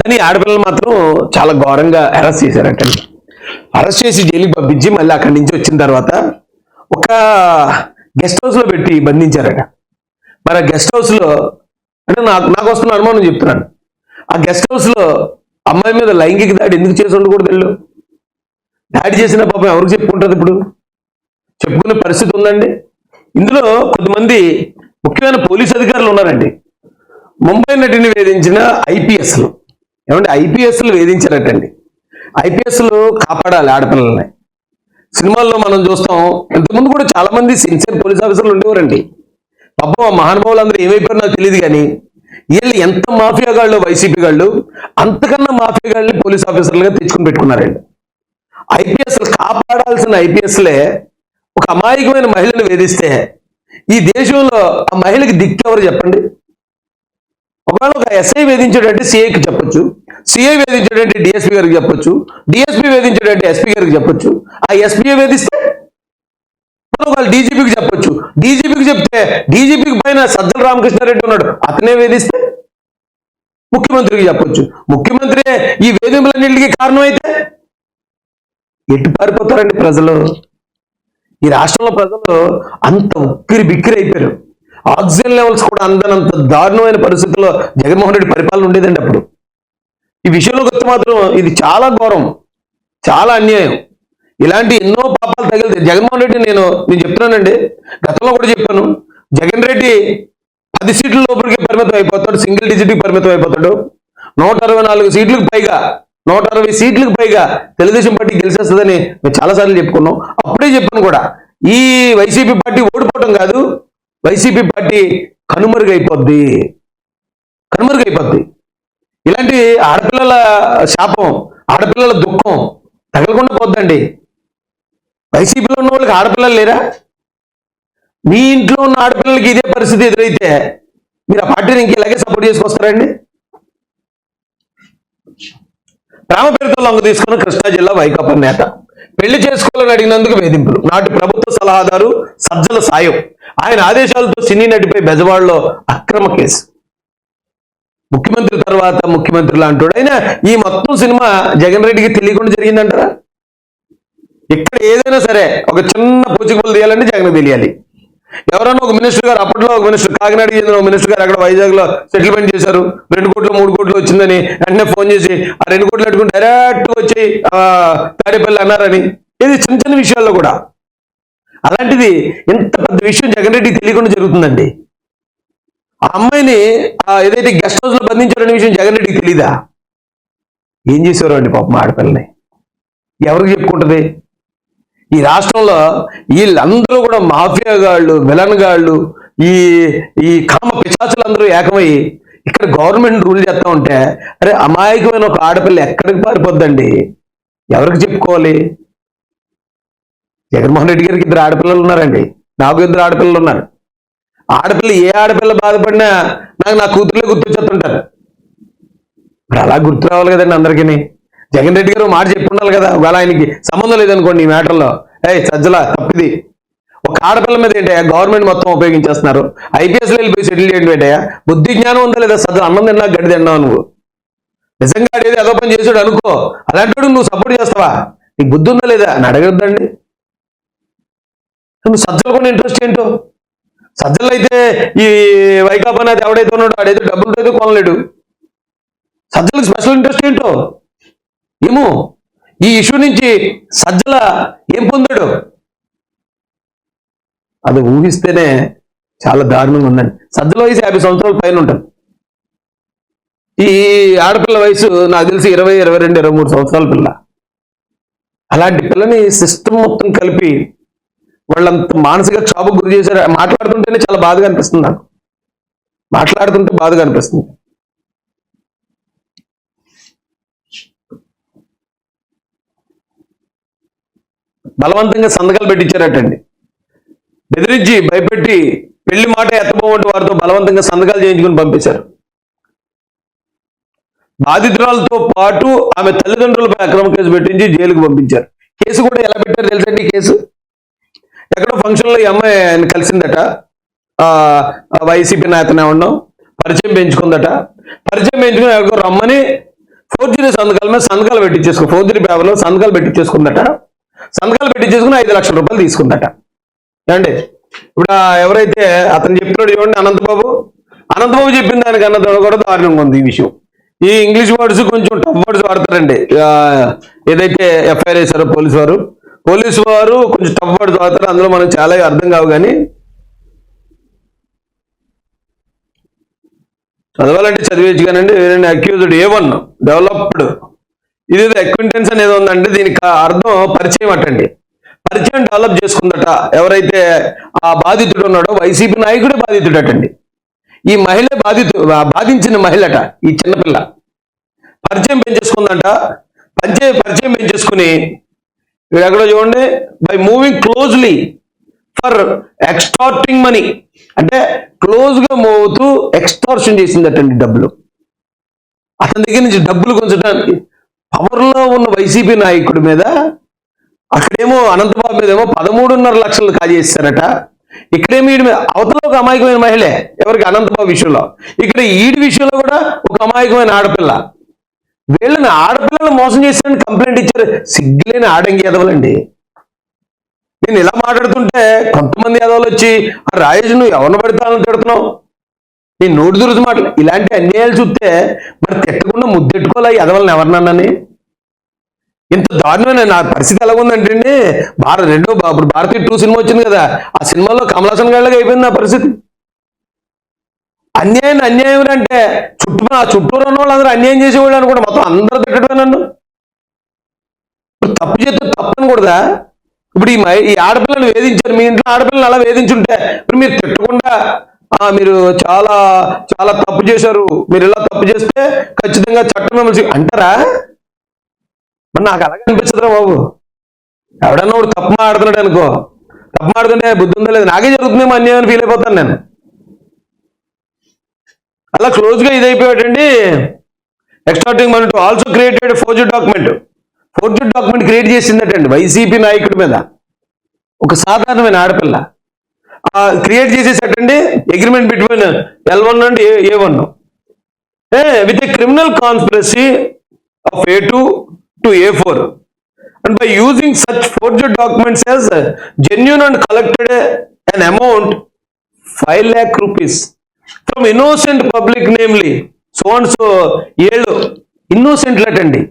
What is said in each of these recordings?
కానీ ఆడపిల్లలు మాత్రం చాలా ఘోరంగా అరెస్ట్ చేశారు అక్కడ అరెస్ట్ చేసి జైలుకి పంపించి మళ్ళీ అక్కడి నుంచి వచ్చిన తర్వాత ఒక గెస్ట్ హౌస్లో పెట్టి బంధించారట. మరి ఆ గెస్ట్ హౌస్లో అంటే నాకు నాకు వస్తున్న అనుమానం చెప్తున్నాను. ఆ గెస్ట్ హౌస్లో అమ్మాయి మీద లైంగిక దాడి ఎందుకు చేసి ఉండకూడదు వెళ్ళు? దాడి చేసిన పాపం ఎవరికి చెప్పుకుంటుంది ఇప్పుడు? చెప్పుకునే పరిస్థితి ఉందండి. ఇందులో కొంతమంది ముఖ్యమైన పోలీస్ అధికారులు ఉన్నారండి. ముంబై నటిని వేధించిన ఐపీఎస్లు. ఏమంటే ఐపీఎస్లు వేధించారటండి ఐపీఎస్లు కాపాడాలి ఆడపిల్లల్ని. సినిమాల్లో మనం చూస్తాం ఇంతకుముందు కూడా చాలా మంది సిన్సియర్ పోలీస్ ఆఫీసర్లు ఉండేవారండి. పాపం ఆ మహానుభావులు అందరూ ఏమైపోయారు నాకు తెలియదు కానీ వీళ్ళు ఎంత మాఫియా గాళ్ళు వైసీపీ గాళ్ళు అంతకన్నా మాఫియా గాళ్ళని పోలీస్ ఆఫీసర్లుగా తెచ్చుకుని పెట్టుకున్నారండి. ఐపీఎస్లు కాపాడాల్సిన ఐపీఎస్లే ఒక అమాయకమైన మహిళను వేధిస్తే ఈ దేశంలో ఆ మహిళకి దిక్కు ఎవరు చెప్పండి? ఒకవేళ ఒక ఎస్ఐ వేధించాడంటే సిఐకి చెప్పొచ్చు. సిఐ వేధించాడంటే డిఎస్పీ గారికి చెప్పొచ్చు. డిఎస్పీ వేధించాడంటే ఎస్పీ గారికి చెప్పొచ్చు. ఆ ఎస్పీ వేధిస్తే? ఒకవేళ డీజీపీకి చెప్పొచ్చు. డీజీపీకి చెప్తే డీజీపీకి పైన సజ్జల రామకృష్ణారెడ్డి ఉన్నాడు. అతనే వేధిస్తే? ముఖ్యమంత్రికి చెప్పొచ్చు. ముఖ్యమంత్రి ఈ వేధింపులన్నింటికి కారణం అయితే ఎటు పారిపోతారండి ప్రజలు? ఈ రాష్ట్రంలో ప్రజలు అంత ఉక్కిరి బిక్కిరి అయిపోయారు. ఆక్సిజన్ లెవెల్స్ కూడా అందనంత దారుణమైన పరిస్థితుల్లో జగన్మోహన్ రెడ్డి పరిపాలన ఉండేదండి అప్పుడు. ఈ విషయంలో వస్తే మాత్రం ఇది చాలా ఘోరం చాలా అన్యాయం. ఇలాంటి ఎన్నో పాపాలు తగిలితే జగన్మోహన్ రెడ్డి నేను నేను చెప్తున్నానండి. గతంలో కూడా చెప్పాను జగన్ రెడ్డి పది సీట్ల లోపలికి పరిమితం అయిపోతాడు సింగిల్ డిజిట్కి పరిమితం అయిపోతాడు. నూట అరవై నాలుగు సీట్లకు పైగా నూట అరవై సీట్లకు పైగా తెలుగుదేశం పార్టీ గెలిచేస్తుందని మేము చాలాసార్లు చెప్పుకున్నాం. అప్పుడే చెప్పాను కూడా ఈ వైసీపీ పార్టీ ఓడిపోవడం కాదు వైసీపీ పార్టీ కనుమరుగైపోద్ది. కనుమరుగైపోద్ది. ఇలాంటి ఆడపిల్లల శాపం ఆడపిల్లల దుఃఖం తగలకుండా పోద్దండి. వైసీపీలో ఉన్న వాళ్ళకి ఆడపిల్లలు లేరా? మీ ఇంట్లో ఉన్న ఆడపిల్లలకి ఇదే పరిస్థితి ఎదురైతే మీరు ఆ పార్టీని ఇంక ఇలాగే సపోర్ట్ చేసుకొస్తారండి? ప్రేమ పేరుతో లొంగ తీసుకున్న కృష్ణా జిల్లా వైకాపా నేత. పెళ్ళి చేసుకోవాలని అడిగినందుకు వేధింపులు. నాటి ప్రభుత్వ సలహాదారు సజ్జల సాయం. ఆయన ఆదేశాలతో సినీ నటిపై బెజవాడలో అక్రమ కేసు. ముఖ్యమంత్రి తర్వాత ముఖ్యమంత్రి లాంటి అయినా ఈ మొత్తం సినిమా జగన్ రెడ్డికి తెలియకుండా జరిగిందంటారా? ఇక్కడ ఏదైనా సరే ఒక చిన్న పూచికలు తీయాలంటే జగన్ తెలియాలి. ఎవరైనా ఒక మినిస్టర్ గారు అప్పట్లో ఒక మినిస్టర్ కాకినాడకి చెందిన ఒక మినిస్టర్ గారు అక్కడ వైజాగ్లో సెటిల్మెంట్ చేశారు. రెండు కోట్లు మూడు కోట్లు వచ్చిందని వెంటనే ఫోన్ చేసి ఆ రెండు కోట్లు పెట్టుకుని డైరెక్ట్ వచ్చి తాడేపల్లి అన్నారని. ఇది చిన్న చిన్న విషయాల్లో కూడా. అలాంటిది ఇంత పెద్ద విషయం జగన్ రెడ్డికి తెలియకుండా జరుగుతుందండి. ఆ అమ్మాయిని ఏదైతే గెస్ట్ హౌస్లో బంధించారనే విషయం జగన్ రెడ్డికి తెలీదా? ఏం చేసేవారు అండి పాపం ఆడపిల్లని? ఎవరికి చెప్పుకుంటది? ఈ రాష్ట్రంలో వీళ్ళందరూ కూడా మాఫియా గాళ్ళు విలన్ గాళ్ళు ఈ ఈ కామ పిశాచులందరూ ఏకమై ఇక్కడ గవర్నమెంట్ రూల్ చేస్తా ఉంటే అరే అమాయకమైన ఒక ఆడపిల్ల ఎక్కడికి పారిపోద్దండి? ఎవరికి చెప్పుకోవాలి? జగన్మోహన్ రెడ్డి గారికి ఇద్దరు ఆడపిల్లలు ఉన్నారండి. నాకు ఇద్దరు ఆడపిల్లలు ఉన్నారు. ఆడపిల్ల ఏ ఆడపిల్ల బాధపడినా నాకు నా కూతుర్లే గుర్తొచ్చేస్తుంటారు. ఇప్పుడు అలా గుర్తు రావాలి కదండి అందరికీ జగన్ రెడ్డి గారు మాట చెప్పి ఉండాలి కదా. ఒకవేళ ఆయనకి సంబంధం లేదనుకోండి ఈ మ్యాటర్లో. ఏ సజ్జల తప్పిది. ఒక ఆడపిల్ల మీద ఏంటయ్యా? గవర్నమెంట్ మొత్తం ఉపయోగించేస్తున్నారు. ఐపీఎస్లో వెళ్ళిపోయి సెటిల్ చేయండి ఏంటయ్యా బుద్ధి జ్ఞానం ఉందా లేదా సజ్జల? అన్నం తిన్నా గడి తిన్నావు నువ్వు? నిజంగా ఆడేది అదో పని చేసాడు అనుకో. అలాంటి నువ్వు సపోర్ట్ చేస్తావా? నీకు బుద్ధి ఉందా లేదా? అని అడగద్దండి. నువ్వు సజ్జలు కూడా ఇంట్రెస్ట్ ఏంటో? సజ్జలు అయితే ఈ వైకాపా అనేది ఎవడైతే ఉన్నాడో ఆడైతే డబ్బులతో అయితే కొనలేడు. సజ్జలకు స్పెషల్ ఇంట్రెస్ట్ ఏంటో? ఏమో ఈ ఇష్యూ నుంచి సజ్జల ఏం పొందాడు? అది ఊహిస్తేనే చాలా దారుణంగా ఉందండి. సజ్జల వయసు యాభై సంవత్సరాల పైన ఉంటుంది. ఈ ఆడపిల్ల వయసు నాకు తెలిసి ఇరవై ఇరవై రెండు ఇరవై మూడు సంవత్సరాల పిల్ల. అలాంటి పిల్లని సిస్టమ్ మొత్తం కలిపి వాళ్ళంత మానసిక క్షోభకు గురి చేశారు. మాట్లాడుతుంటేనే చాలా బాధగా అనిపిస్తుంది నాకు. మాట్లాడుతుంటే బాధగా అనిపిస్తుంది. బలవంతంగా సంతకాలు పెట్టించారటండి. బెదిరించి భయపెట్టి పెళ్ళి మాట ఎత్తబోమంటే వారితో బలవంతంగా సంతకాలు చేయించుకుని పంపించారు. బాధితురాలతో పాటు ఆమె తల్లిదండ్రులపై అక్రమ కేసు పెట్టించి జైలుకు పంపించారు. కేసు కూడా ఎలా పెట్టారు తెలుసండి కేసు? ఎక్కడో ఫంక్షన్లో ఈ అమ్మాయి ఆయన కలిసిందట. వైసీపీ నేతనే ఉన్నాం. పరిచయం పెంచుకుందట. పరిచయం పెంచుకుని ఎవరికో రమ్మని ఫోర్జరీ సంతకాల మీద సంతకాలు పెట్టించేసుకో ఫోర్జరీ పేపర్లో సంతకాలు పెట్టించేసుకుందట సంతకాలు పెట్టించేసుకుని ఐదు లక్షల రూపాయలు తీసుకుందట. ఏమండి? ఇప్పుడు ఎవరైతే అతను చెప్తున్నాడు చూడండి అనంతబాబు? అనంతబాబు చెప్పిన దానికన్నా కూడా దారుణంగా ఉంది ఈ విషయం. ఈ ఇంగ్లీష్ వర్డ్స్ కొంచెం టఫ్ వర్డ్స్ వాడతారండి. ఏదైతే ఎఫ్ఐఆర్ వేశారో పోలీసు వారు. పోలీసు వారు కొంచెం టఫ్ వర్డ్స్ వాడతారు. అందులో మనకు చాలా అర్థం కావు కానీ. చదవాలంటే చదివేచ్చు కానండి. వేరే అక్యూజ్డ్ ఏ వన్ డెవలప్డ్ ఇది అక్వింటెన్స్ అనేది ఉందంటే దీనికి ఆ అర్థం పరిచయం అటండి. పరిచయం డెవలప్ చేసుకుందట. ఎవరైతే ఆ బాధితుడు ఉన్నాడో వైసీపీ నాయకుడే బాధితుడు అటండి. ఈ మహిళ బాధితు బాధించిన మహిళట ఈ చిన్నపిల్ల. పరిచయం పెంచేసుకుందంట. పరిచయం పరిచయం పెంచేసుకుని వీడు ఎక్కడో చూడండి by moving closely for extorting money అంటే క్లోజ్గా మూవ్ అవుతూ ఎక్స్టార్షన్ చేసిందటండి డబ్బులు. అతని దగ్గర నుంచి డబ్బులు కొంచడానికి పవర్లో ఉన్న వైసీపీ నాయకుడి మీద అక్కడేమో అనంతబాబు మీద ఏమో పదమూడున్నర లక్షలు కాజేస్తారట ఇక్కడే ఈడి మీద అవతల ఒక అమాయకమైన మహిళే ఎవరికి? అనంతబాబు విషయంలో. ఇక్కడ ఈడి విషయంలో కూడా ఒక అమాయకమైన ఆడపిల్ల. వీళ్ళని ఆడపిల్లలు మోసం చేశారని కంప్లైంట్ ఇచ్చారు. సిగ్గులేని ఆడంగి ఎదవలండి నేను ఇలా మాట్లాడుతుంటే కొంతమంది ఎదవలు వచ్చి ఆ రాజేష్ నువ్వు ఎవరిని పెడతానని తిడుతున్నావు? నేను నోటి దురుసు మాటలు ఇలాంటి అన్యాయాలు చూస్తే మరి తిట్టకుండా ముద్దెట్టుకోవాలి ఎదవలని ఎవరినన్నని? ఇంత దారుణమైన నా పరిస్థితి ఎలా ఉందంటే అండి భారత రెండో ఇప్పుడు భారతీయ టూ సినిమా వచ్చింది కదా ఆ సినిమాలో కమలాసన్ గాళ్ళగా అయిపోయింది నా పరిస్థితి. అన్యాయం అన్యాయం అంటే చుట్టూ ఆ చుట్టూరు ఉన్న వాళ్ళందరూ అన్యాయం చేసేవాళ్ళు అనుకుంటే మొత్తం అందరూ తిట్టడమే నన్ను. ఇప్పుడు తప్పు చేస్తే తప్పు అనకూడదా? ఇప్పుడు ఈ ఈ ఆడపిల్లలు వేధించారు మీ ఇంట్లో ఆడపిల్లలు అలా వేధించుంటే ఇప్పుడు మీరు తిట్టకుండా మీరు చాలా చాలా తప్పు చేశారు. మీరు ఇలా తప్పు చేస్తే ఖచ్చితంగా చట్టం మిమ్మల్ని అంటారా? మరి నాకు అలాగే అనిపించదురా బాబు. ఎవడన్నా ఒకడు తప్పు మాడుతున్నాడు అనుకో. తప్పు మాడుతుంటే బుద్ధి ఉందో లేదు? నాకే జరుగుతుందేమో అన్యాయం ఫీల్ అయిపోతాను నేను. అలా క్లోజ్గా ఇది అయిపోయాటండి ఎక్స్టార్టింగ్ మన also created forged document forged document create చేసిందటండి YCP నాయకుడి మీద. ఒక సాధారణమైన ఆడపిల్ల. Create చేసేసేటండి agreement between L one and A one with a criminal conspiracy of A two A four and by using such forge documents as genuine and collected an amount five lakh rupees from innocent public namely so and so ఏళ్ళు ఇన్నోసెంట్లటండి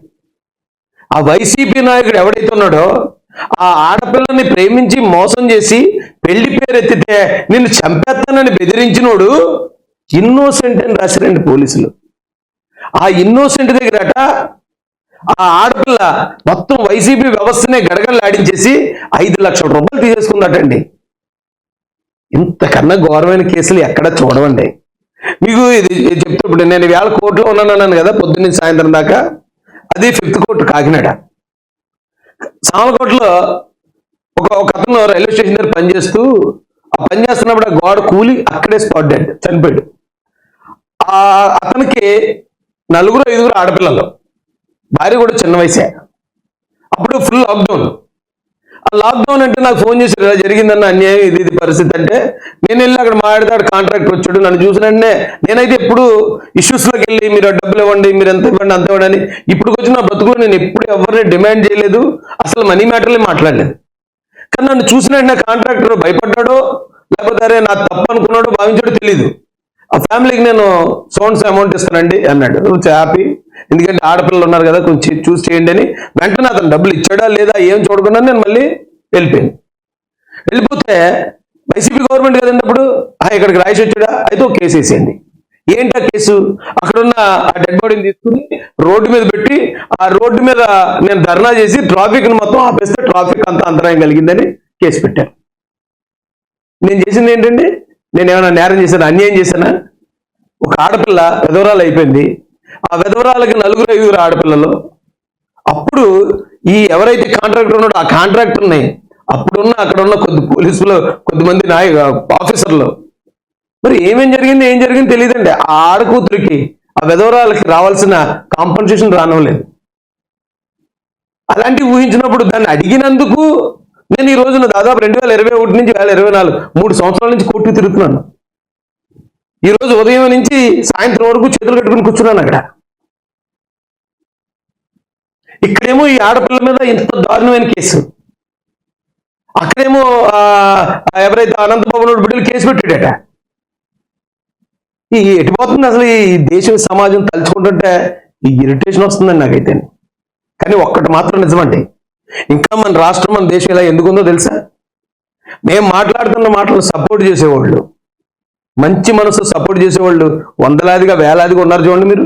ఆ YCP నాయకుడు ఎవడైతే ఉన్నాడో ఆ ఆడపిల్లని ప్రేమించి మోసం చేసి పెళ్ళి పేరెత్తితే నిన్ను చంపేస్తానని బెదిరించినోడు ఇన్నోసెంట్ అని రాశారండి పోలీసులు. ఆ ఇన్నోసెంట్ దగ్గరట ఆ ఆడపిల్ల మొత్తం వైసీపీ వ్యవస్థనే గడగడలాడించేసి ఐదు లక్షల రూపాయలు తీసేసుకుందటండి. ఇంతకన్నా ఘోరమైన కేసులు ఎక్కడ చూడవండి. మీకు ఇది ఇది చెప్తే ఇప్పుడు నేను వేళ కోర్టులో ఉన్నాను అన్నాను కదా పొద్దున్న సాయంత్రం దాకా. అది ఫిఫ్త్ కోర్టు కాకినాడ. సామలకోటలో ఒక ఒక అతను రైల్వే స్టేషన్ దగ్గర పనిచేస్తూ ఆ పని చేస్తున్నప్పుడు ఆ గోడ కూలి అక్కడే స్పాట్ డెడ్ చనిపోయాడు. ఆ అతనికి నలుగురు ఐదుగురు ఆడపిల్లలు. భార్య కూడా చిన్న వయసే. అప్పుడు ఫుల్ లాక్డౌన్ ఆ లాక్డౌన్ అంటే నాకు ఫోన్ చేసి ఇలా జరిగిందన్న అన్యాయం ఇది ఇది పరిస్థితి అంటే నేను వెళ్ళి అక్కడ మాట్లాడతాడు కాంట్రాక్ట్ వచ్చాడు నన్ను చూసిన వెంటనే నేనైతే ఎప్పుడు ఇష్యూస్లోకి వెళ్ళి మీరు ఆ డబ్బులు ఇవ్వండి మీరు ఎంత ఇవ్వండి అంత ఇవ్వండి ఇప్పుడు వచ్చిన నా బ్రతుకులో నేను ఎప్పుడు ఎవరిని డిమాండ్ చేయలేదు అసలు మనీ మ్యాటర్లే మాట్లాడలేదు. కానీ నన్ను చూసిన వెంటనే కాంట్రాక్టర్ భయపడ్డాడో లేకపోతే అరే నా తప్పు అనుకున్నాడో భావించాడో తెలీదు. ఆ ఫ్యామిలీకి నేను సౌండ్స్ అమౌంట్ ఇస్తానండి అన్నాడు. హ్యాపీ ఎందుకంటే ఆడపిల్లలు ఉన్నారు కదా కొంచెం చూసి చేయండి అని. వెంటనే అతను డబ్బులు ఇచ్చాడా లేదా ఏం చూడకుండా నేను మళ్ళీ వెళ్ళిపోయాను. వెళ్ళిపోతే వైసీపీ గవర్నమెంట్ కదండి అప్పుడు "ఆ, ఇక్కడికి రాసి వచ్చాడా? అయితే ఒక కేసు వేసేయండి. ఏంటి ఆ కేసు? అక్కడున్న ఆ డెడ్ బాడీని తీసుకుని రోడ్డు మీద పెట్టి ఆ రోడ్డు మీద నేను ధర్నా చేసి ట్రాఫిక్ను మొత్తం ఆపేస్తే ట్రాఫిక్ అంత అంతరాయం కలిగిందని కేసు పెట్టాను నేను చేసింది ఏంటండి? నేను ఏమైనా నేరం చేశానా? అన్యాయం చేశానా? ఒక ఆడపిల్ల పెదవరాలు అయిపోయింది. ఆ విధవరాలకి నలుగురు ఐదుగురు ఆడపిల్లలు. అప్పుడు ఈ ఎవరైతే కాంట్రాక్టర్ ఉన్నాడో ఆ కాంట్రాక్టర్ని అప్పుడున్న అక్కడ ఉన్న కొద్ది పోలీసులు కొద్దిమంది నాయ ఆఫీసర్లు మరి ఏమేం జరిగింది ఏం జరిగింది తెలియదండి. ఆ ఆడకూతురికి ఆ విధవరాలకి రావాల్సిన కాంపన్సేషన్ రానవలేదు అలాంటివి ఊహించినప్పుడు దాన్ని అడిగినందుకు నేను ఈ రోజున దాదాపు రెండు వేల ఇరవై ఒకటి నుంచి వేల ఇరవై నాలుగు మూడు సంవత్సరాల నుంచి కోర్టు తిరుగుతున్నాను. ఈ రోజు ఉదయం నుంచి సాయంత్రం వరకు చేతులు కట్టుకుని కూర్చున్నాను అక్కడ. ఇక్కడేమో ఈ ఆడపిల్ల మీద ఇంత దారుణమైన కేసు. అక్కడేమో ఎవరైతే అనంతబాబు నాయుడు బిడ్డలు కేసు పెట్టాడట. ఈ ఎటుపోతుంది అసలు ఈ దేశం సమాజం తలుచుకుంటుంటే ఈ ఇరిటేషన్ వస్తుందండి నాకైతే. కానీ ఒక్కటి మాత్రం నిజమండి. ఇంకా మన రాష్ట్రం మన దేశం ఇలా ఎందుకుందో తెలుసా? మేము మాట్లాడుతున్న మాటలు సపోర్ట్ చేసేవాళ్ళు. మంచి మనసు సపోర్ట్ చేసేవాళ్ళు వందలాదిగా వేలాదిగా ఉన్నారు చూడండి మీరు.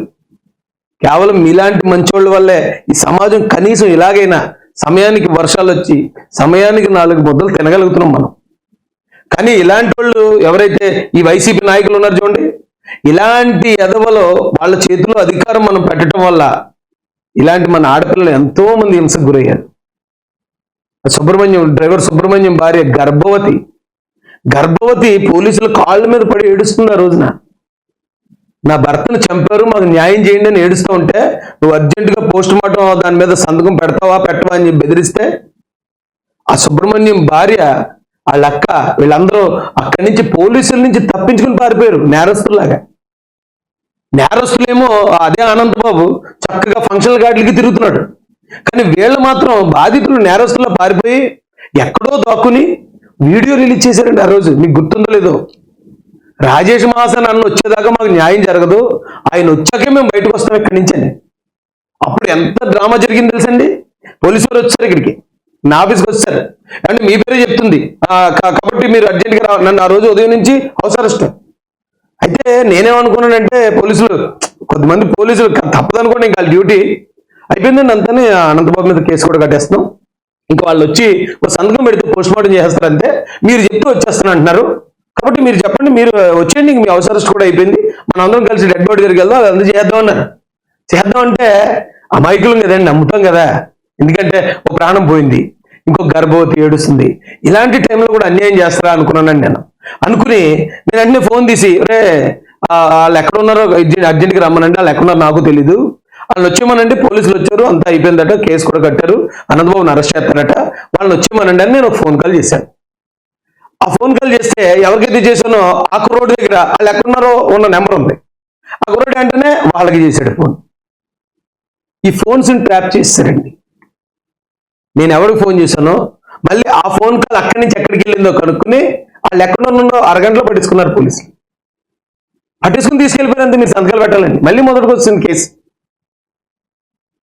కేవలం మీలాంటి మంచోళ్ళ వల్లే ఈ సమాజం కనీసం ఇలాగైనా సమయానికి వర్షాలు వచ్చి సమయానికి నాలుగు ముద్దలు తినగలుగుతున్నాం మనం. కానీ ఇలాంటి వాళ్ళు ఎవరైతే ఈ వైసీపీ నాయకులు ఉన్నారు చూడండి ఇలాంటి ఎదవలో వాళ్ళ చేతిలో అధికారం మనం పెట్టడం వల్ల ఇలాంటి మన ఆడపిల్లలు ఎంతో మంది హింసకు గురయ్యారు. సుబ్రహ్మణ్యం డ్రైవర్ సుబ్రహ్మణ్యం భార్య గర్భవతి గర్భవతి పోలీసుల కాళ్ళ మీద పడి ఏడుస్తుంది ఆ రోజున నా భర్తను చంపారు మాకు న్యాయం చేయండి అని ఏడుస్తూ ఉంటే నువ్వు అర్జెంటుగా పోస్ట్ మార్టం దాని మీద సంతకం పెడతావా పెట్టవా అని బెదిరిస్తే ఆ సుబ్రహ్మణ్యం భార్య వాళ్ళ అక్క వీళ్ళందరూ అక్కడి నుంచి పోలీసుల నుంచి తప్పించుకుని పారిపోయారు నేరస్తులాగా నేరస్తులేమో అదే అనంతబాబు చక్కగా ఫంక్షన్ గార్డులకి తిరుగుతున్నాడు. కానీ వీళ్ళు మాత్రం బాధితులు నేరస్తుల్లో పారిపోయి ఎక్కడో దాక్కుని వీడియో రిలీజ్ చేశారండి ఆ రోజు. మీకు గుర్తుందో లేదో. రాజేష్ మహాసన్ అన్న వచ్చేదాకా మాకు న్యాయం జరగదు. ఆయన వచ్చాకే మేము బయటకు వస్తాం ఇక్కడి నుంచి అని. అప్పుడు ఎంత డ్రామా జరిగింది తెలుసండి? పోలీసు వారు వచ్చారు ఇక్కడికి. నా ఆఫీస్కి వచ్చారు. అంటే మీ పేరే చెప్తుంది. కా- కాబట్టి మీరు అర్జెంట్గా నన్ను ఆ రోజు ఉదయం నుంచి హౌస్ అరెస్ట్. అయితే నేనేమనుకున్నానంటే పోలీసులు కొద్దిమంది పోలీసులు తప్పదనుకోండి ఇంకా డ్యూటీ. అయిపోయిందండి అంతనే అనంతబాబు మీద కేసు కూడా కట్టేస్తున్నాం. ఇంకా వాళ్ళు వచ్చి సంతకం పెడితే పోస్ట్ మార్టం చేస్తారంటే మీరు చెప్తూ వచ్చేస్తాను అంటున్నారు. కాబట్టి మీరు చెప్పండి మీరు వచ్చేయండి మీ హౌస్ కూడా అయిపోయింది. మనం అందరం కలిసి డెడ్ బాడీ దగ్గరికి వెళ్దాం అది అందరూ చేద్దాం అన్నారు చేద్దాం అంటే అమాయకులం కదండి నమ్ముతాం కదా. ఎందుకంటే ఒక ప్రాణం పోయింది ఇంకో గర్భవతి ఏడుస్తుంది. ఇలాంటి టైంలో కూడా అన్యాయం చేస్తారా అనుకున్నానండి నేను. అనుకుని నేను అన్ని ఫోన్ తీసి రే వాళ్ళు ఎక్కడ ఉన్నారో అర్జెంట్ అర్జెంట్గా రమ్మనండి వాళ్ళు ఎక్కడున్నారో నాకు తెలీదు. వాళ్ళు వచ్చేమనండి పోలీసులు వచ్చారు అంతా అయిపోయిందట కేసు కూడా కట్టారు. అనంతబాబుని అరెస్ట్ చేస్తారట. వాళ్ళని వచ్చేమనండి అని నేను ఫోన్ కాల్ చేశాను. ఆ ఫోన్ కాల్ చేస్తే ఎవరికైతే చేశానో ఆ కుర్రోడ్ దగ్గర వాళ్ళు ఎక్కడున్నారో ఉన్న నెంబర్ ఉంది. ఆ కుర్రోడ్ వెంటనే వాళ్ళకి చేశాడు ఫోన్ ఈ ఫోన్స్ ట్రాప్ చేస్తారండి. నేను ఎవరికి ఫోన్ చేశానో మళ్ళీ ఆ ఫోన్ కాల్ అక్కడి నుంచి ఎక్కడికి వెళ్ళిందో కనుక్కుని వాళ్ళు ఎక్కడున్నో అరగంటలో పట్టించుకున్నారు పోలీసులు. పట్టించుకుని తీసుకెళ్ళిపోయినంత మీరు సంతకాలు పెట్టాలండి. మళ్ళీ మొదటికి వచ్చింది కేసు.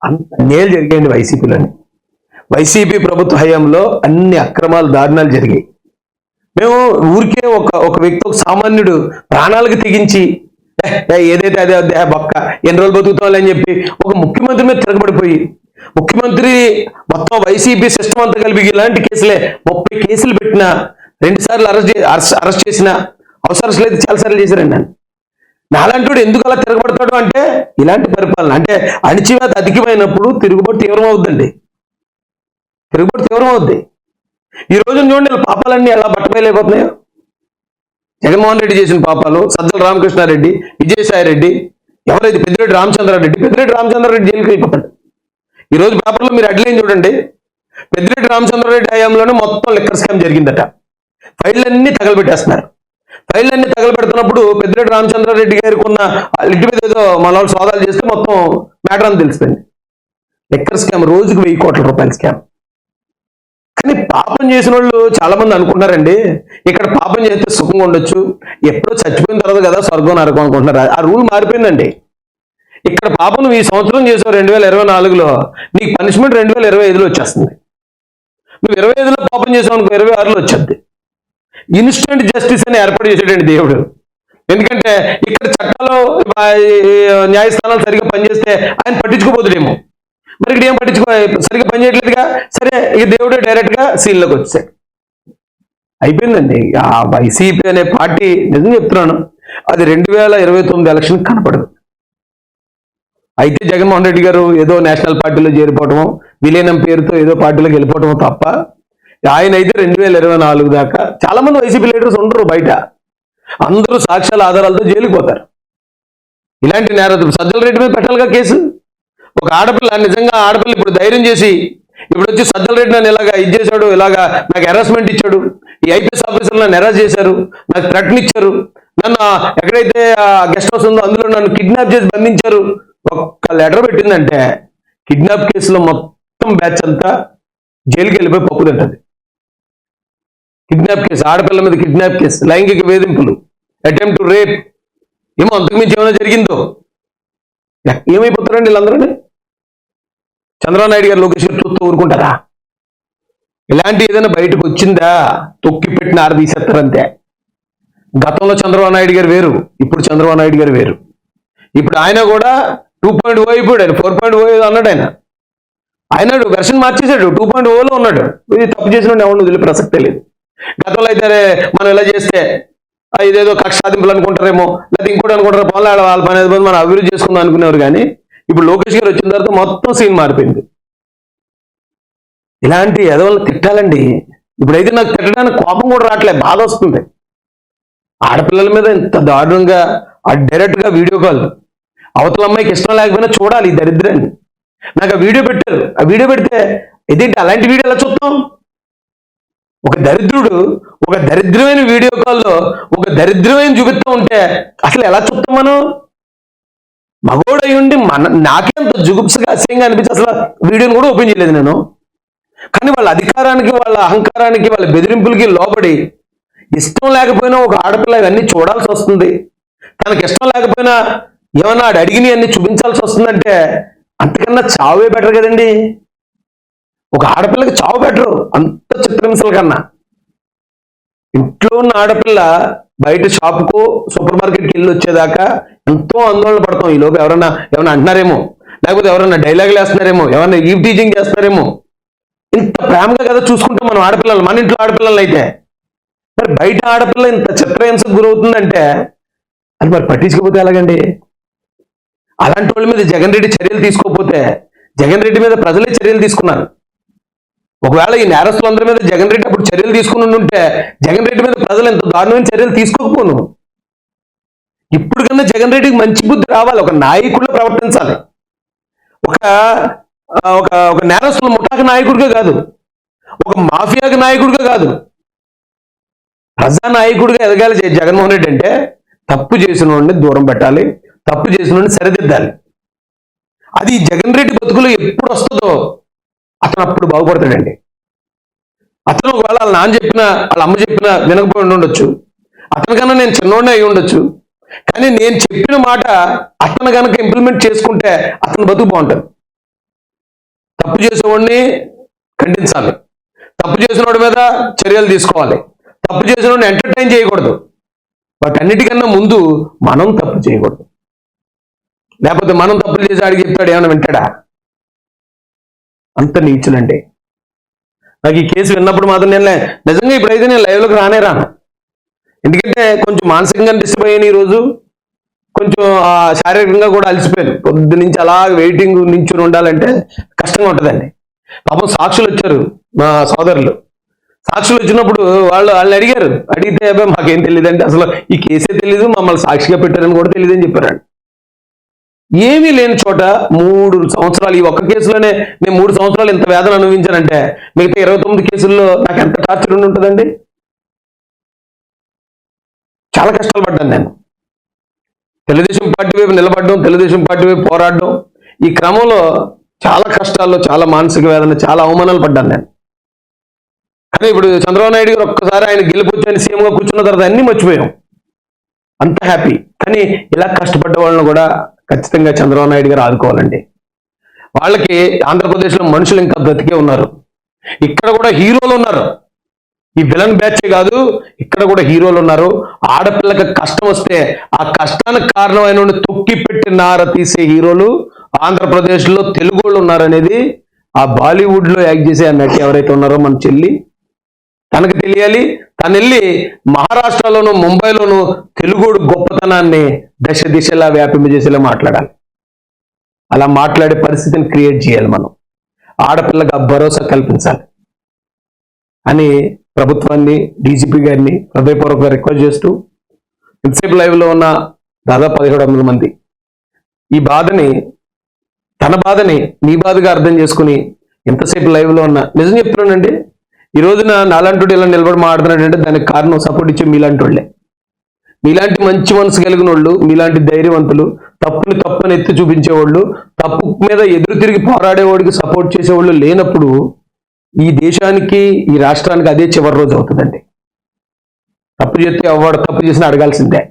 అంత నేలు జరిగాయండి వైసీపీలోని. వైసీపీ ప్రభుత్వ హయాంలో అన్ని అక్రమాలు దారుణాలు జరిగాయి. మేము ఊరికే ఒక ఒక వ్యక్తి ఒక సామాన్యుడు ప్రాణాలకు తెగించి ఏదైతే అదే అదే బొక్క ఎన్ని రోజులు బతుకుతామని చెప్పి ఒక ముఖ్యమంత్రి మీద తిరగబడిపోయి ముఖ్యమంత్రి మొత్తం వైసీపీ సిస్టమ్ అంతా కలిపి ఇలాంటి కేసులే ముప్పై కేసులు పెట్టిన రెండు సార్లు అరెస్ట్ అరెస్ట్ చేసిన అవసరం లేదు చాలా సార్లు చేశారండి నన్ను. నాలంటుడు ఎందుకు అలా తిరగబడతాడు అంటే ఇలాంటి పరిపాలన. అంటే అణిచివేత అధికమైనప్పుడు తిరుగుబాటు తీవ్రం అవుద్దండి తిరుగుబాటు తీవ్రమవుద్ది. ఈ రోజు చూడండి పాపాలన్నీ ఎలా బట్టబయలైపోతున్నాయో జగన్మోహన్ రెడ్డి చేసిన పాపాలు సజ్జల రామకృష్ణారెడ్డి విజయసాయి రెడ్డి ఎవరైతే పెద్దిరెడ్డి రామచంద్రారెడ్డి పెద్దిరెడ్డి రామచంద్రారెడ్డి జైలుకి వెళ్ళిపోతాడు. ఈ రోజు పేపర్లో మీరు అడ్లైన్ చూడండి. పెద్దిరెడ్డి రామచంద్రారెడ్డి హయాంలోనే మొత్తం లెక్కర్ స్కామ్ జరిగిందట. ఫైళ్ళన్నీ తగలబెట్టేస్తున్నారు. ఫైళ్ళన్నీ తగలబెడుతున్నప్పుడు పెద్దిరెడ్డి రామచంద్రారెడ్డి గారికి ఉన్న వాళ్ళ ఇంటి మీద ఏదో మన సోదాలు చేస్తే మొత్తం మ్యాటర్ అని తెలుస్తుంది లెక్కర్ స్కామ్ రోజుకు వెయ్యి కోట్ల రూపాయల స్కామ్. కానీ పాపం చేసిన వాళ్ళు చాలా మంది అనుకుంటారండి ఇక్కడ పాపం చేస్తే సుఖంగా ఉండొచ్చు ఎప్పుడో చచ్చిపోయిన తర్వాత కదా స్వర్గం నరకం అనుకుంటున్నారు. ఆ రూల్ మారిపోయిందండి. ఇక్కడ పాపం నువ్వు ఈ సంవత్సరం చేసావు రెండు వేల ఇరవై నాలుగులో నీకు పనిష్మెంట్ రెండు వేల ఇరవై ఐదులో వచ్చేస్తుంది. నువ్వు ఇరవై ఐదులో పాపం చేసావు అనుకో ఇరవై ఆరులో వచ్చేది ఇన్స్టెంట్ జస్టిస్ అని ఏర్పాటు చేసేటండి దేవుడు. ఎందుకంటే ఇక్కడ చట్టాలు న్యాయస్థానాలు సరిగ్గా పనిచేస్తే ఆయన పట్టించుకోబోతుడేమో. మరి ఇక్కడ ఏం పట్టించుకో సరిగ్గా పనిచేయట్లేదుగా సరే ఇక దేవుడే డైరెక్ట్గా సీన్లోకి వచ్చాడు అయిపోయిందండి. ఆ వైసీపీ అనే పార్టీ నిజం చెప్తున్నాను అది రెండు వేల ఇరవై తొమ్మిది ఎలక్షన్ కనపడదు. అయితే జగన్మోహన్ రెడ్డి గారు ఏదో నేషనల్ పార్టీలో చేరిపోవటము విలీనం పేరుతో ఏదో పార్టీలోకి వెళ్ళిపోవటము తప్ప ఆయన అయితే రెండు వేల ఇరవై నాలుగు దాకా చాలా మంది వైసీపీ లీడర్స్ ఉండరు బయట. అందరూ సాక్ష్యాల ఆధారాలతో జైలుకి పోతారు. ఇలాంటి నేరతులు సజ్జల రెడ్డి మీద పెట్టాలిగా కేసు? ఒక ఆడపిల్ల నిజంగా ఆడపిల్ల ఇప్పుడు ధైర్యం చేసి ఇప్పుడు వచ్చి సజ్జల రెడ్డి నన్ను ఇలాగా ఇది చేశాడు ఇలాగా నాకు హెరాస్మెంట్ ఇచ్చాడు ఈ ఐపీఎస్ ఆఫీసర్లు నన్ను హెరాస్ చేశారు నాకు థ్రెట్ని ఇచ్చారు నన్ను ఆ ఎక్కడైతే గెస్ట్ హౌస్ ఉందో అందులో నన్ను కిడ్నాప్ చేసి బంధించారు ఒక్క లెటర్ పెట్టిందంటే కిడ్నాప్ కేసులో మొత్తం బ్యాచ్ అంతా జైలుకి వెళ్ళిపోయి పప్పు తింటది కిడ్నాప్ కేసు ఆడపిల్ల మీద కిడ్నాప్ కేసు లైంగిక వేధింపులు అటెంప్ట్ రేప్. ఏమో అంతకుమించి ఏమైనా జరిగిందో? ఏమైపోతారండి వీళ్ళందరూ? చంద్రబాబు నాయుడు గారు లోకేష్ గారు చూస్తూ ఊరుకుంటారా? ఇలాంటి ఏదైనా బయటకు వచ్చిందా? తొక్కి పెట్టిన ఆరదీసేస్తారంతే గతంలో చంద్రబాబు నాయుడు గారు వేరు ఇప్పుడు చంద్రబాబు నాయుడు గారు వేరు. ఇప్పుడు ఆయన కూడా టూ పాయింట్ ఓ అయిపోయాడు ఆయన ఫోర్ పాయింట్ ఓ అన్నాడు ఆయన. ఆయన వెర్షన్ మార్చేశాడు టూ పాయింట్ ఓలో ఉన్నాడు. ఇది తప్పు చేసిన ఎవరు వదిలే ప్రసక్తే లేదు. గతంలో అయితే మనం ఇలా చేస్తే ఇదేదో కక్ష సాధింపులు అనుకుంటారేమో లేదా ఇంకోటి అనుకుంటారు పనులు ఆడ వాళ్ళ పని అనేది మనం అభివృద్ధి చేసుకుందాం అనుకునేవారు కానీ ఇప్పుడు లోకేష్ గారు వచ్చిన తర్వాత మొత్తం సీన్ మారిపోయింది. ఇలాంటి ఎదవలను తిట్టాలండి. ఇప్పుడైతే నాకు తిట్టడానికి కోపం కూడా రావట్లేదు బాధ వస్తుంది. ఆడపిల్లల మీద ఇంత దారుణంగా ఆ డైరెక్ట్గా వీడియో కాల్. అవతల అమ్మాయికి ఇష్టం లేకపోయినా చూడాలి ఈ దరిద్రాన్ని. నాకు ఆ వీడియో పెట్టారు. ఆ వీడియో పెడితే ఇదేంటి అలాంటి వీడియో ఎలా చూస్తాం? ఒక దరిద్రుడు ఒక దరిద్రమైన వీడియో కాల్లో ఒక దరిద్రమైన చూపిస్తూ ఉంటే అసలు ఎలా చూస్తాం మనం? మగోడై ఉండి మన నాకే అంత జుగుప్సగా అసహ్యంగా అనిపించి అసలు వీడియోని కూడా ఓపెన్ చేయలేదు నేను. కానీ వాళ్ళ అధికారానికి వాళ్ళ అహంకారానికి వాళ్ళ బెదిరింపులకి లోపడి ఇష్టం లేకపోయినా ఒక ఆడపిల్ల ఇవన్నీ చూడాల్సి వస్తుంది. తనకి ఇష్టం లేకపోయినా ఏమన్నా ఆడు అన్ని చూపించాల్సి వస్తుందంటే అంతకన్నా చావే బెటర్ కదండి. ఒక ఆడపిల్లకి చావు బెటరు. అంత చిత్రహింసల కన్నా. ఇంట్లో ఉన్న ఆడపిల్ల బయట షాప్కు సూపర్ మార్కెట్కి వెళ్ళి వచ్చేదాకా ఎంతో ఆందోళన పడతాం. ఈ లోపు ఎవరన్నా ఏమైనా అంటున్నారేమో? లేకపోతే ఎవరన్నా డైలాగులు వేస్తున్నారేమో? ఎవరన్నా ఈవ్ టీచింగ్ చేస్తున్నారేమో? ఇంత ప్రేమగా కదా చూసుకుంటాం మనం ఆడపిల్లలు మన ఇంట్లో ఆడపిల్లలు అయితే. మరి బయట ఆడపిల్ల ఇంత చిత్రహింసకు గురవుతుందంటే అది మరి పట్టించుకోకపోతే ఎలాగండి? అలాంటి వాళ్ళ మీద జగన్ రెడ్డి చర్యలు తీసుకోకపోతే జగన్ రెడ్డి మీద ప్రజలే చర్యలు తీసుకున్నారు. ఒకవేళ ఈ నేరస్తులందరి మీద జగన్ రెడ్డి అప్పుడు చర్యలు తీసుకుని ఉంటే జగన్ రెడ్డి మీద ప్రజలు ఎంత దారుణమైన చర్యలు తీసుకోకపోను. ఇప్పుడు కన్నా జగన్ రెడ్డికి మంచి బుద్ధి రావాలి. ఒక నాయకుడిలో ప్రవర్తించాలి. ఒక ఒక ఒక నేరస్తుల ముఠాకి నాయకుడిగా కాదు. ఒక మాఫియాకి నాయకుడిగా కాదు. ప్రజా నాయకుడిగా ఎదగాలి జగన్మోహన్ రెడ్డి అంటే తప్పు చేసిన వాడిని దూరం పెట్టాలి. తప్పు చేసిన వాడిని సరిదిద్దాలి. అది జగన్ రెడ్డి బతుకులు ఎప్పుడు వస్తుందో అతను అప్పుడు బాగుపడతాడండి. అతను ఒకవేళ వాళ్ళ నాన్న చెప్పిన వాళ్ళ అమ్మ చెప్పిన వినకపోయి ఉండొచ్చు. అతనికన్నా నేను చిన్నోడిని అయి ఉండొచ్చు. కానీ నేను చెప్పిన మాట అతను కనుక ఇంప్లిమెంట్ చేసుకుంటే అతను బతుకు బాగుంటుంది. తప్పు చేసేవాడిని ఖండించాలి. తప్పు చేసినోడి మీద చర్యలు తీసుకోవాలి. తప్పు చేసినోడిని ఎంటర్టైన్ చేయకూడదు. వాటన్నిటికన్నా ముందు మనం తప్పు చేయకూడదు. లేకపోతే మనం తప్పులు చేసి ఆడికి చెప్తాడు ఏమైనా వింటాడా? అంత నీచులండి. నాకు ఈ కేసు విన్నప్పుడు మాత్రం నేను నిజంగా ఇప్పుడైతే నేను లైవ్లోకి రానే రాను ఎందుకంటే కొంచెం మానసికంగా డిస్టర్బ్ అయ్యాను ఈరోజు కొంచెం శారీరకంగా కూడా అలసిపోయాను. పొద్దు నుంచి అలా వెయిటింగ్ నించుని ఉండాలంటే కష్టంగా ఉంటుందండి. పాపం సాక్షులు వచ్చారు మా సోదరులు. సాక్షులు వచ్చినప్పుడు వాళ్ళు వాళ్ళని అడిగారు. అడిగితే మాకేం తెలియదు అంటే అసలు ఈ కేసే తెలియదు మమ్మల్ని సాక్షిగా పెట్టారని కూడా తెలియదు అని చెప్పారండి. ఏమీ లేని చోట మూడు సంవత్సరాలు ఈ ఒక్క కేసులోనే నేను మూడు సంవత్సరాలు ఇంత వేదన అనుభవించానంటే మిగతా ఇరవై తొమ్మిది కేసుల్లో నాకు ఎంత టార్చర్ ఉండి ఉంటుందండి? చాలా కష్టాలు పడ్డాను నేను. తెలుగుదేశం పార్టీ వైపు నిలబడడం తెలుగుదేశం పార్టీ వైపు పోరాడడం ఈ క్రమంలో చాలా కష్టాల్లో చాలా మానసిక వేదన చాలా అవమానాలు పడ్డాను నేను. కానీ ఇప్పుడు చంద్రబాబు నాయుడు గారు ఒక్కసారి ఆయన గెలుపొచ్చి సీఎంగా కూర్చున్న తర్వాత అన్ని మర్చిపోయాం. అంత హ్యాపీ. కానీ ఇలా కష్టపడ్డ వాళ్ళని కూడా ఖచ్చితంగా చంద్రబాబు నాయుడు గారు ఆదుకోవాలండి. వాళ్ళకి ఆంధ్రప్రదేశ్లో మనుషులు ఇంకా బ్రతికే ఉన్నారు. ఇక్కడ కూడా హీరోలు ఉన్నారు. ఈ విలన్ బ్యాచే కాదు ఇక్కడ కూడా హీరోలు ఉన్నారు. ఆడపిల్లకి కష్టం వస్తే ఆ కష్టానికి కారణమైన తొక్కి పెట్టి నార తీసే హీరోలు ఆంధ్రప్రదేశ్లో తెలుగు వాళ్ళు ఉన్నారనేది ఆ బాలీవుడ్లో యాక్ట్ చేసే ఆ నటి ఎవరైతే ఉన్నారో మన చెల్లి తనకు తెలియాలి. తను వెళ్ళి మహారాష్ట్రలోను ముంబైలోను తెలుగుడు గొప్పతనాన్ని దశ దిశలా వ్యాపింపజేసేలా మాట్లాడాలి. అలా మాట్లాడే పరిస్థితిని క్రియేట్ చేయాలి మనం. ఆడపిల్లకి ఆ భరోసా కల్పించాలి. అని ప్రభుత్వాన్ని డీజీపీ గారిని హృదయపూర్వకంగా రిక్వెస్ట్ చేస్తూ ఇంతసేపు లైవ్లో ఉన్న దాదాపు పదిహేడు వందల మంది. ఈ బాధని తన బాధని మీ బాధగా అర్థం చేసుకుని ఎంతసేపు లైవ్లో ఉన్న నిజం చెప్తున్నానండి? ఈ రోజున నాలాంటి ఇలా నిలబడి మాట్లాడుతున్నాడంటే దానికి కారణం సపోర్ట్ ఇచ్చే మీలాంటి వాళ్ళే. మీలాంటి మంచి మనసు కలిగిన వాళ్ళు మీలాంటి ధైర్యవంతులు తప్పుని తప్పుని ఎత్తి చూపించేవాళ్ళు తప్పు మీద ఎదురు తిరిగి పోరాడేవాడికి సపోర్ట్ చేసేవాళ్ళు లేనప్పుడు ఈ దేశానికి ఈ రాష్ట్రానికి అదే చివరి రోజు అవుతుందండి. తప్పు చేస్తే ఎవడు తప్పు చేసినా అడగాల్సిందే.